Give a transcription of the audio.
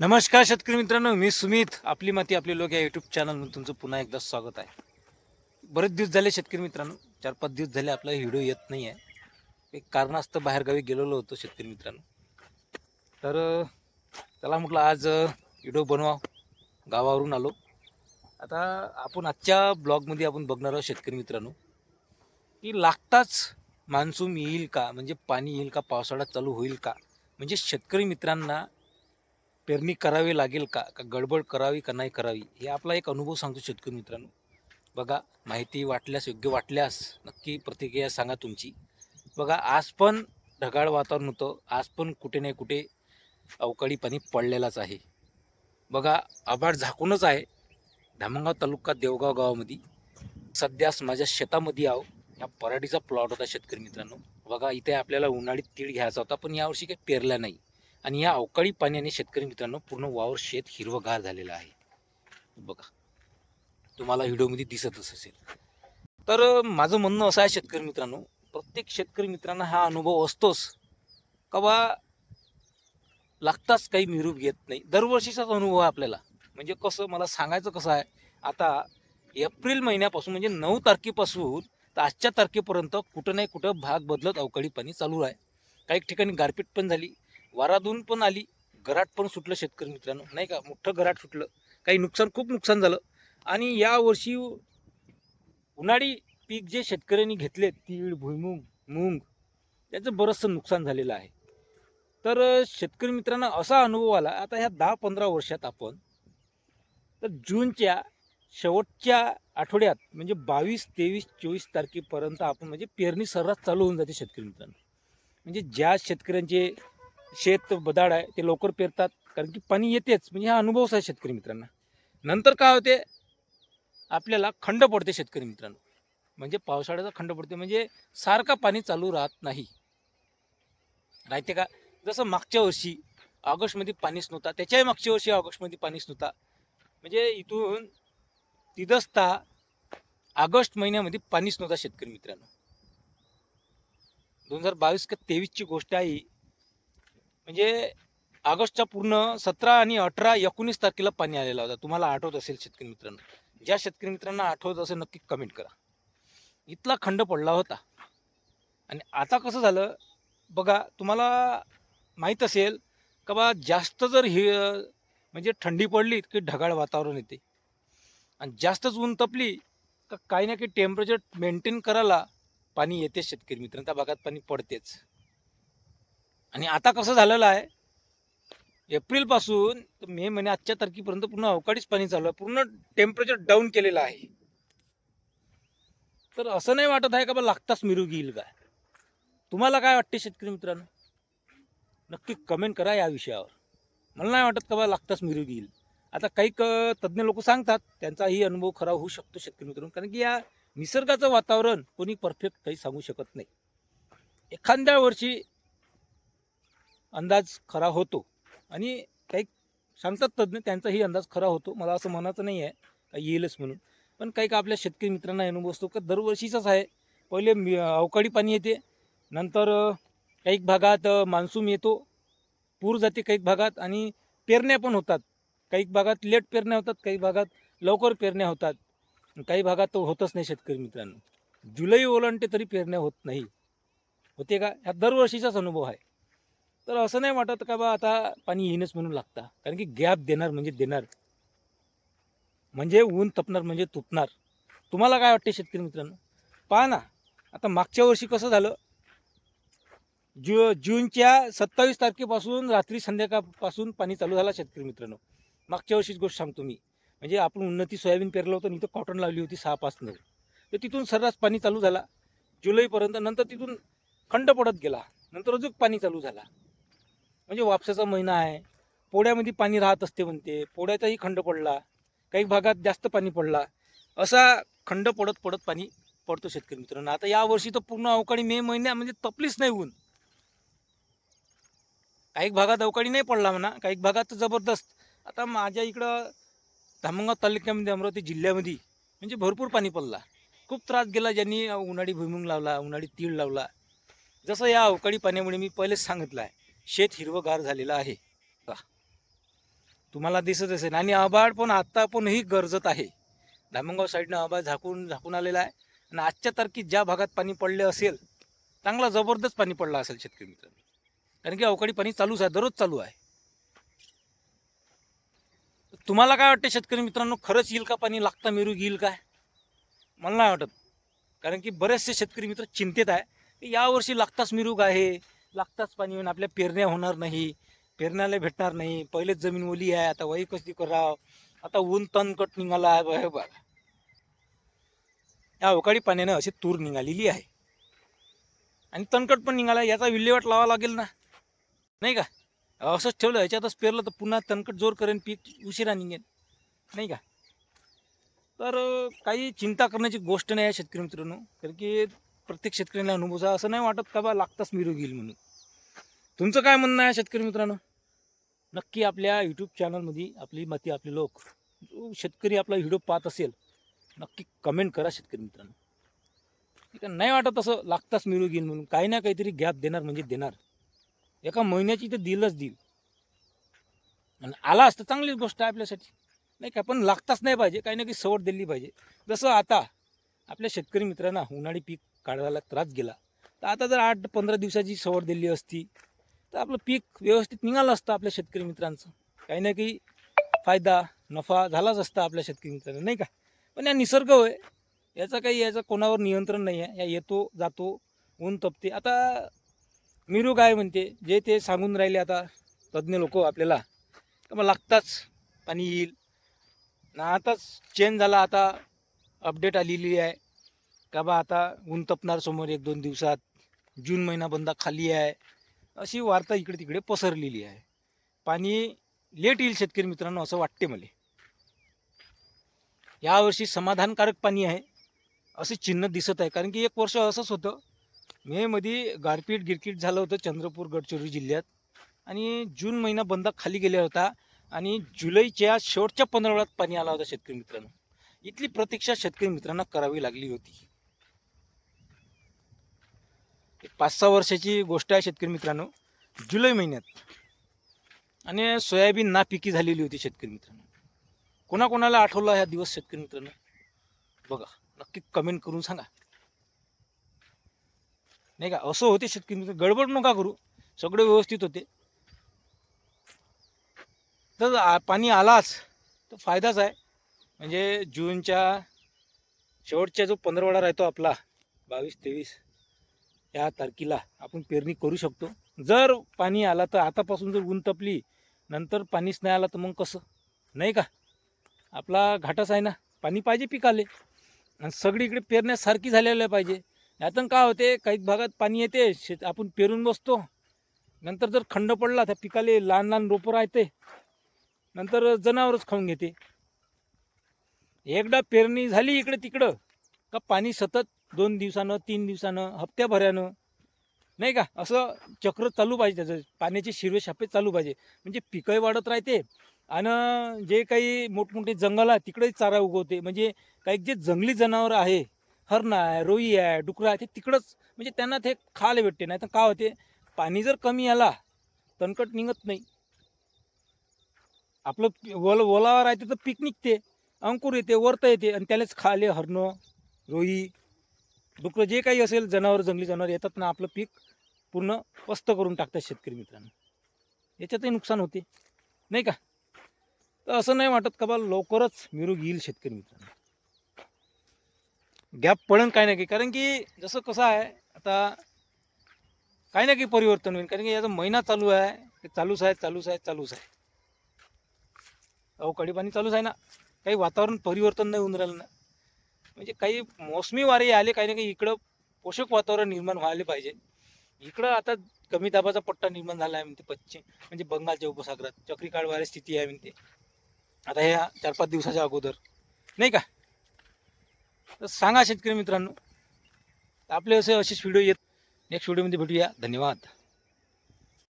नमस्कार शेतकरी मित्रांनो मी सुमित. आपली माती आपले लोक या यूट्यूब चॅनलमध्ये तुमचं पुन्हा एकदा स्वागत आहे. बरेच दिवस झाले शेतकरी मित्रांनो चार पाच दिवस झाले आपला व्हिडिओ येत नाही आहे एक कारणास्तव बाहेरगावी गेलेलो होतो शेतकरी मित्रांनो. तर त्याला म्हटलं आज व्हिडिओ बनवा गावावरून आलो. आता आपण आजच्या ब्लॉगमध्ये आपण बघणार आहोत शेतकरी मित्रांनो की लागताच मान्सून येईल का? म्हणजे पाणी येईल का? पावसाळा चालू होईल का? म्हणजे शेतकरी मित्रांना पेरणी करावी लागेल का? का गडबड करावी का नाही करावी? हे आपला एक अनुभव सांगतो शेतकरी मित्रांनो. बघा माहिती वाटल्यास योग्य वाटल्यास नक्की प्रतिक्रिया सांगा तुमची. बघा आज पण ढगाळ वातावरण होतं. आज पण कुठे नाही कुठे अवकाळी पाणी पडलेलाच आहे. बघा आभाळ झाकूनच आहे. धामणगाव तालुका देवगाव गावामध्ये. सध्यास माझ्या शेतामध्ये आहो. या पराठीचा प्लॉट होता शेतकरी मित्रांनो. बघा इथे आपल्याला उन्हाळी तीळ घ्यायचा होता पण यावर्षी काही पेरला नाही. आणि या अवकाळी पाण्याने शेतकरी मित्रांनो पूर्ण वावर शेत हिरवगार झालेलं आहे. बघा. तुम्हाला व्हिडिओमध्ये दिसतच असेल. तर माझं म्हणणं असं आहे शेतकरी मित्रांनो प्रत्येक शेतकरी मित्रांना हा अनुभव असतोच. का बा लागताच काही मिरूप घेत नाही. दरवर्षीचाच अनुभव आहे आपल्याला. म्हणजे कसं मला सांगायचं कसं आहे आता एप्रिल महिन्यापासून म्हणजे नऊ तारखेपासून तर आजच्या तारखेपर्यंत कुठं नाही कुठं भाग बदलत अवकाळी पाणी चालू आहे. काही ठिकाणी गारपीट पण झाली वारादून पण आली गराट पण सुटलं शेतकरी मित्रांनो. नाही का? मोठं गराट सुटलं. काही नुकसान खूप नुकसान झालं. आणि यावर्षी उन्हाळी पीक जे शेतकऱ्यांनी घेतले तीळ भुईमुंग मूग त्याचं बरंचसं नुकसान झालेलं आहे. तर शेतकरी मित्रांना असा अनुभव आला. आता ह्या दहा पंधरा वर्षात आपण तर जूनच्या शेवटच्या आठवड्यात म्हणजे बावीस तेवीस चोवीस तारखेपर्यंत आपण म्हणजे पेरणी सर्रास चालू होऊन जाते शेतकरी मित्रांनो. म्हणजे ज्या शेतकऱ्यांचे शेत बदाड आहे ते लवकर पेरतात. कारण की पाणी येतेच. म्हणजे हा अनुभवच आहे शेतकरी मित्रांना. नंतर काय होते? आपल्याला खंड पडते शेतकरी मित्रांनो. म्हणजे पावसाळ्याचा खंड पडते. म्हणजे सारखा पाणी चालू राहत नाही. राहते का? जसं मागच्या वर्षी ऑगस्टमध्ये पाणीच नव्हता त्याच्याही मागच्या वर्षी ऑगस्टमध्ये पाणीच नव्हता. म्हणजे इथून तिदस्ता ऑगस्ट महिन्यामध्ये पाणीच नव्हता शेतकरी मित्रांनो. दोन हजार बावीस का तेवीसची गोष्ट आहे म्हणजे ऑगस्टच्या पूर्ण सतरा आणि अठरा एकोणीस तारखेला पाणी आलेला होता. तुम्हाला आठवत असेल शेतकरी मित्रांनो. ज्या शेतकरी मित्रांना आठवत असेल नक्की कमेंट करा. इथला खंड पडला होता. आणि आता कसं झालं बघा तुम्हाला माहीत असेल का बा जास्त जर हे म्हणजे थंडी पडली की ढगाळ वातावरण येते. आणि जास्तच ऊन तपली का काही ना काही टेम्परेचर मेंटेन करायला पाणी येते शेतकरी मित्रांनो. त्या भागात पाणी पडतेच. आणि आता कसं झालेलं आहे? एप्रिलपासून तर मे महिने आजच्या तारखेपर्यंत पूर्ण अवकाळीच पाणी चालू आहे. पूर्ण टेम्परेचर डाऊन केलेलं आहे. तर असं नाही वाटत आहे का बा लागताच मिरू येईल काय? तुम्हाला काय वाटते शेतकरी मित्रांनो? नक्की कमेंट करा या विषयावर. मला नाही वाटत का बा लागताच मिरू येईल आता काही क तज्ज्ञ लोक सांगतात त्यांचाही अनुभव खरा होऊ शकतो शेतकरी मित्रांनो. कारण की या निसर्गाचं वातावरण कोणी परफेक्ट काही सांगू शकत नाही. एखाद्या वर्षी अंदाज खरा होतो. आणि काही सांगतात तज्ज्ञ त्यांचाही अंदाज खरा होतो. मला असं म्हणायचं नाही आहे का येईलच म्हणून. पण काही का आपल्या शेतकरी मित्रांना अनुभव असतो का दरवर्षीचाच आहे. पहिले मी- अवकाळी पाणी येते. नंतर काही भागात मान्सून येतो. पूर जाते काही भागात आणि पेरण्या पण होतात. काही भागात लेट पेरण्या होतात काही भागात लवकर पेरण्या होतात. काही भागात तर होतच नाही शेतकरी मित्रांनो. जुलै ओलांडते तरी पेरण्या होत नाही. होते का? ह्या दरवर्षीचाच अनुभव आहे. तर असं नाही वाटत का बा आता पाणी येईनच म्हणून लागता. कारण की गॅप देणार म्हणजे देणार. म्हणजे ऊन तपणार म्हणजे तुपणार. तुम्हाला काय वाटते शेतकरी मित्रांनो? पहा ना आता मागच्या वर्षी कसं झालं? जू जूनच्या सत्तावीस तारखेपासून रात्री संध्याकाळपासून पाणी चालू झाला शेतकरी मित्रांनो. मागच्या वर्षीच गोष्ट सांगतो मी. म्हणजे आपण उन्नती सोयाबीन पेरलं होतं इथं कॉटन लावली होती सहा पाच नऊ तर तिथून सर्रास पाणी चालू झाला. जुलैपर्यंत नंतर तिथून खंड पडत गेला. नंतर अजून पाणी चालू झाला. म्हणजे वापसाचा महिना आहे. पोळ्यामध्ये पाणी राहत असते म्हणते. पोळ्याचाही खंड पडला. काही भागात जास्त पाणी पडला. असा खंड पडत पडत पाणी पडतो शेतकरी मित्रांनो. आता यावर्षी तर पूर्ण अवकाळी मे महिन्या म्हणजे तपलीच नाही ऊन. काही भागात अवकाळी नाही पडला म्हणा. काही भागात तर जबरदस्त. आता माझ्या इकडं धामणगाव तालुक्यामध्ये अमरावती जिल्ह्यामध्ये म्हणजे भरपूर पाणी पडला. खूप त्रास गेला ज्यांनी उन्हाळी भुईमुंग लावला उन्हाळी तीळ लावला. जसं या अवकाळी पाण्यामुळे मी पहिलेच सांगितलं आहे. शेत हिरवंगार झालेलं आहे. तुम्हाला दिसत असेल आणि आबाळ पण आत्ता पणही गरजत आहे. धामणगाव साईडनं आबाळ झाकून झाकून आलेला आहे. आणि आजच्या तारखेत ज्या भागात पाणी पडले असेल चांगला जबरदस्त पाणी पडला असेल शेतकरी मित्रांनो. कारण की अवकाळी पाणी चालूच आहे दररोज चालू आहे. तुम्हाला काय वाटतं शेतकरी मित्रांनो खरंच येईल का पाणी? लागता मिरू येईल काय? मला नाही वाटत. कारण की बरेचसे शेतकरी मित्र चिंतेत आहे. की यावर्षी लागताच मिरूग आहे? लागताच पाणी येऊन आपल्या पेरण्या होणार नाही पेरण्याला भेटणार नाही. पहिलेच जमीन ओली आहे आता वही कशी करावं? आता ऊन तणकट निघाला आहे बघा बघा. या अवकाळी पाण्यानं अशी तूर निघालेली आहे. आणि तणकट पण निघाला याचा विल्हेवाट लावा लागेल ना. नाही का? असंच ठेवलं याच्यातच पेरलं तर पुन्हा तणकट जोर करेन पीक उशिरा निघेन नाही का? तर काही चिंता करण्याची गोष्ट नाही आहे शेतकरी मित्रांनो. कारण की प्रत्येक शेतकऱ्याला अनुभव आहे. असं नाही वाटत का बा लागताच मिरू घेईल म्हणून. तुमचं काय म्हणणं आहे शेतकरी मित्रांनो? नक्की आपल्या यूट्यूब चॅनलमध्ये आपली मती आपले लोक जो शेतकरी आपला व्हिडिओ पाहत असेल नक्की कमेंट करा शेतकरी मित्रांनो. ठीक नाही वाटत असं लागताच मिळू घेईल म्हणून. काही ना काहीतरी गॅप देणार म्हणजे देणार. एका महिन्याची तर दिलच देईल. आणि आला असतं चांगलीच गोष्ट आहे आपल्यासाठी. नाही का? पण लागताच नाही पाहिजे. काही ना काही सवड दिली पाहिजे. जसं आता आपल्या शेतकरी मित्रांना उन्हाळी पीक काढायला त्रास गेला. तर आता जर आठ पंधरा दिवसाची सवड दिली असती तर आपलं पीक व्यवस्थित निघालं असतं आपल्या शेतकरी मित्रांचं. काही ना काही फायदा नफा झालाच असता आपल्या शेतकरी मित्रांना नाही का? पण या निसर्ग होय याचा काही याचं कोणावर नियंत्रण नाही आहे. या येतो जातो ऊन तपते. आता मिरू काय म्हणते जे ते सांगून राहिले आता तज्ज्ञ लोक आपल्याला तर मग लागताच पाणी येईल. ना आताच चेंज झाला आता अपडेट आलेली आहे. का बा आता ऊन तपणार समोर एक दोन दिवसात. जून महिना बंदा खाली आहे. अशी वार्ता इकडे तिकडे पसरलेली आहे. पाणी लेट येईल शेतकरी मित्रांनो असं वाटते मला. यावर्षी समाधानकारक पाणी आहे असे चिन्ह दिसत आहे. कारण की एक वर्ष असंच होतं. मेमध्ये गारपीट गिरकीट झालं होतं चंद्रपूर गडचिरोली जिल्ह्यात. आणि जून महिना बंदा खाली गेला होता. आणि जुलैच्या शेवटच्या पंधरवड्यात पाणी आला होता शेतकरी मित्रांनो. इथली प्रतीक्षा शेतकरी मित्रांना करावी लागली होती. पाच सहा वर्षाची गोष्ट आहे शेतकरी मित्रांनो. जुलै महिन्यात आणि सोयाबीन नापिकी झालेली होती शेतकरी मित्रांनो. कोणाकोणाला आठवला ह्या दिवस शेतकरी मित्रांनो? बघा नक्की कमेंट करून सांगा. नाही का? असं होते शेतकरी मित्र गडबड नका करू. सगळे व्यवस्थित होते. तर पाणी आलाच तर फायदाच आहे. म्हणजे जूनच्या शेवटच्या जो पंधरवडा राहतो आपला बावीस तेवीस या तारखेला आपण पेरणी करू शकतो. जर पाणी आला तर आतापासून जर ऊन तपली नंतर पाणीच नाही आला तर मग कसं? नाही का? आपला घाटच आहे ना. पाणी पाहिजे पिकाले. आणि सगळीकडे पेरण्यासारखी झालेलं पाहिजे. यातून काय होते? काही भागात पाणी येते. शेत आपण पेरून बसतो. नंतर जर खंड पडला त्या पिकाले लहान लहान रोपं राहते. नंतर जनावरच खाऊन घेते. एकदा पेरणी झाली इकडं तिकडं का पाणी सतत दोन दिवसानं तीन दिवसानं हप्त्याभरानं नाही का? असं चक्र चालू पाहिजे त्याचं. पाण्याचे शिरवे छापे चालू पाहिजे. म्हणजे पिकंही वाढत राहते आणि जे काही मोठमोठे जंगल आहे तिकडेही चारा उगवते. म्हणजे काही जे जंगली जनावर आहे हरण आहे रोई आहे डुकरं आहे ते तिकडंच म्हणजे त्यांना ते खायला भेटते. नाही तर काय होते? पाणी जर कमी आला तणकट निघत नाही. आपलं पि- ओल ओलावर राहते तर पीक निघते. अंकुर येते वरता येते आणि त्यालाच खाले हरणं रोई डुकरं जे काही असेल जनावर जंगली जनावर येतात ना आपलं पीक पूर्ण पस्त करून टाकतात शेतकरी मित्रांनो. याच्यातही नुकसान होते. नाही का? तर असं नाही वाटत का बा लवकरच मिरूग येईल शेतकरी मित्रांनो. गॅप पडण काय नाही काही. कारण की जसं कसं आहे आता काही ना काही परिवर्तन होईल. कारण की याचा महिना चालू आहे ते चालूच आहे चालूच आहे चालूच आहे. अवकाळी पाणी चालूच आहे ना. काही वातावरण परिवर्तन नाही होऊन राहिलं ना. म्हणजे काही मोसमी वारे आले काही ना काही इकडं पोषक वातावरण निर्माण व्हायला पाहिजे. इकडं आता कमी दाबाचा पट्टा निर्माण झाला आहे म्हणते पश्चिम म्हणजे बंगालच्या उपसागरात. चक्रीकाळ वारे स्थिती आहे म्हणते. आता ह्या चार पाच दिवसाच्या अगोदर. नाही का? तर सांगा शेतकरी मित्रांनो. आपले असे असेच व्हिडिओ येत. नेक्स्ट व्हिडिओमध्ये भेटूया. धन्यवाद.